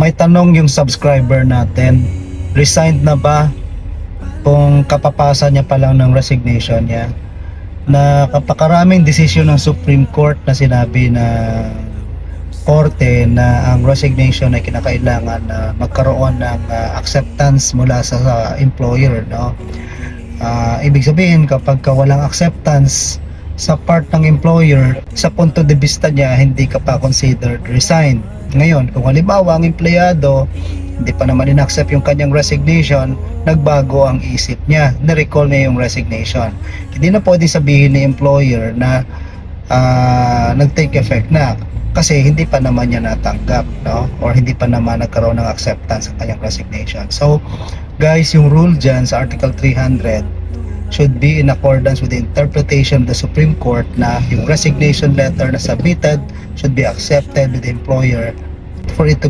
may tanong yung subscriber natin. Resigned na ba kung kapapasa niya pa lang ng resignation niya? Na kapakaraming desisyon ng Supreme Court na sinabi na korte na ang resignation ay kinakailangan na magkaroon ng ah, acceptance mula sa, sa employer no Ah, ibig sabihin kapag ka walang acceptance sa part ng employer sa punto de vista niya hindi ka pa considered resign ngayon kung halimbawa ang empleyado hindi pa naman in-accept yung kanyang resignation nagbago ang isip niya. Na-recall niya yung resignation. Hindi na pwede sabihin ni employer na ah, nag-take effect na kasi hindi pa naman niya natanggap no? Or hindi pa naman nagkaroon ng acceptance sa kanyang resignation. So guys yung rule dyan sa article 300 should be in accordance with the interpretation of the Supreme Court na yung resignation letter na submitted should be accepted with the employer for it to